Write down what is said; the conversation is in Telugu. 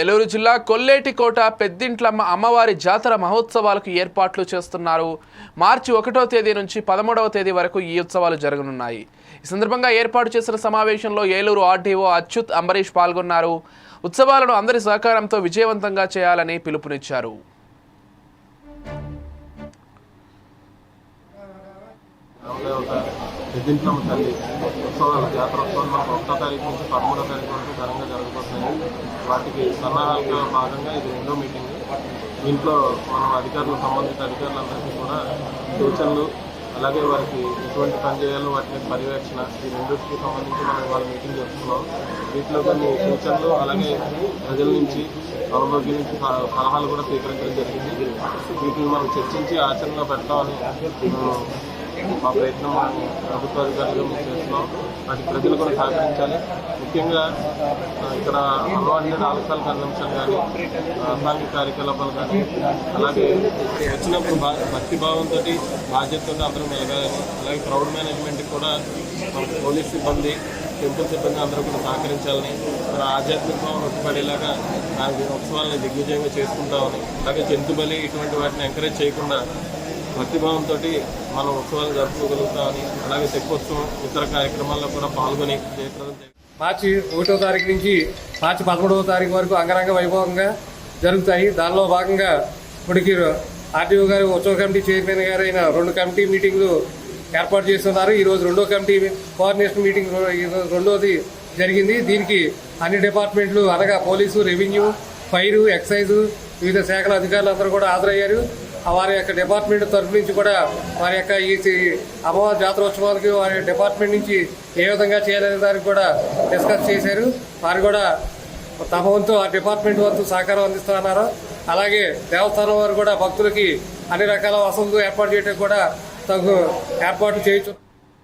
ఏలూరు జిల్లా కొల్లేటికోట పెద్దింట్లమ్మ అమ్మవారి జాతర మహోత్సవాలకు ఏర్పాట్లు చేస్తున్నారు. మార్చి ఒకటో తేదీ నుంచి పదమూడవ తేదీ వరకు ఈ ఉత్సవాలు జరగనున్నాయి. ఈ సందర్భంగా ఏర్పాటు చేసిన సమావేశంలో ఏలూరు ఆర్డీఓ అచ్యుత్ అంబరీష్ పాల్గొన్నారు. ఉత్సవాలను అందరి సహకారంతో విజయవంతంగా చేయాలని పిలుపునిచ్చారు. పెద్దింట్లమ్మ తల్లి ఉత్సవాలు జాతర ఉత్సవాలు మనకు ఒకటో తారీఖు నుంచి పదమూడో తారీఖు వరకు ఘనంగా జరగబోతున్నాయి వాటికి సన్నాహాలుగా భాగంగా ఇది రెండో మీటింగ్ దీంట్లో మనం అధికారులు సంబంధిత అధికారులందరికీ కూడా సూచనలు అలాగే వారికి ఎటువంటి పని చేయాలో వాటిని పర్యవేక్షణ ఈ రెండింటికి సంబంధించి మనం వాళ్ళ మీటింగ్ చేస్తున్నాం వీటిలో కొన్ని సూచనలు అలాగే ప్రజల నుంచి అనుభవం నుంచి సలహాలు కూడా స్వీకరించడం జరిగింది. వీటిని మనం చర్చించి ఆచరణలో పెడతామని మా ప్రయత్నం ప్రభుత్వ అధికారులుగా మేము చేస్తున్నాం. వాటి ప్రజలు కూడా సహకరించాలి. ముఖ్యంగా ఇక్కడ అన్వాంటెడ్ ఆల్కహాల్ కన్వెన్షన్ కానీ అసాంఘిక కార్యకలాపాలు కానీ అలాగే వచ్చినప్పుడు భా భక్తి భావంతో బాధ్యతతో అందరూ మెలగాలని అలాగే క్రౌడ్ మేనేజ్మెంట్కి కూడా పోలీస్ సిబ్బంది టెంపుల్ సిబ్బంది అందరూ కూడా సహకరించాలని మన ఆధ్యాత్మిక భావన ఉట్టిపడేలాగా దాని ఉత్సవాలని దిగ్విజయంగా చేసుకుంటామని అలాగే జంతుబలి ఇటువంటి వాటిని ఎంకరేజ్ చేయకుండా భక్తిభావంతో మనం ఉత్సవాలు జరుపుకోగలుగుతామని అలాగే తెప్పోత్సవం ఇతర కార్యక్రమాల్లో కూడా పాల్గొని జయప్రదం మార్చి ఒకటో తారీఖు నుంచి మార్చి పదమూడవ తారీఖు వరకు అంగరంగ వైభవంగా జరుగుతాయి. దానిలో భాగంగా ఇప్పటికి ఆర్టీఓ గారు ఉత్సవ కమిటీ చైర్మన్ గారు అయిన రెండు కమిటీ మీటింగ్లు ఏర్పాటు చేస్తున్నారు. ఈరోజు రెండో కమిటీ కోఆర్డినేషన్ మీటింగ్ ఈ రోజు రెండోది జరిగింది. దీనికి అన్ని డిపార్ట్మెంట్లు అనగా పోలీసు రెవెన్యూ ఫైరు ఎక్సైజ్ వివిధ శాఖల అధికారులు అందరూ కూడా హాజరయ్యారు. వారి యొక్క డిపార్ట్మెంట్ తరఫు నుంచి కూడా వారి యొక్క ఈ అమ్మవారి జాతరోత్సవాలకి వారి డిపార్ట్మెంట్ నుంచి ఏ విధంగా చేయాలనే దానికి కూడా డిస్కస్ చేశారు. వారు కూడా తమ వంతు ఆ డిపార్ట్మెంట్ వంతు సహకారం అందిస్తున్నారు అలాగే దేవస్థానం వారు కూడా భక్తులకి అన్ని రకాల వసతులు ఏర్పాటు చేయడానికి కూడా తగు ఏర్పాటు చేయొచ్చు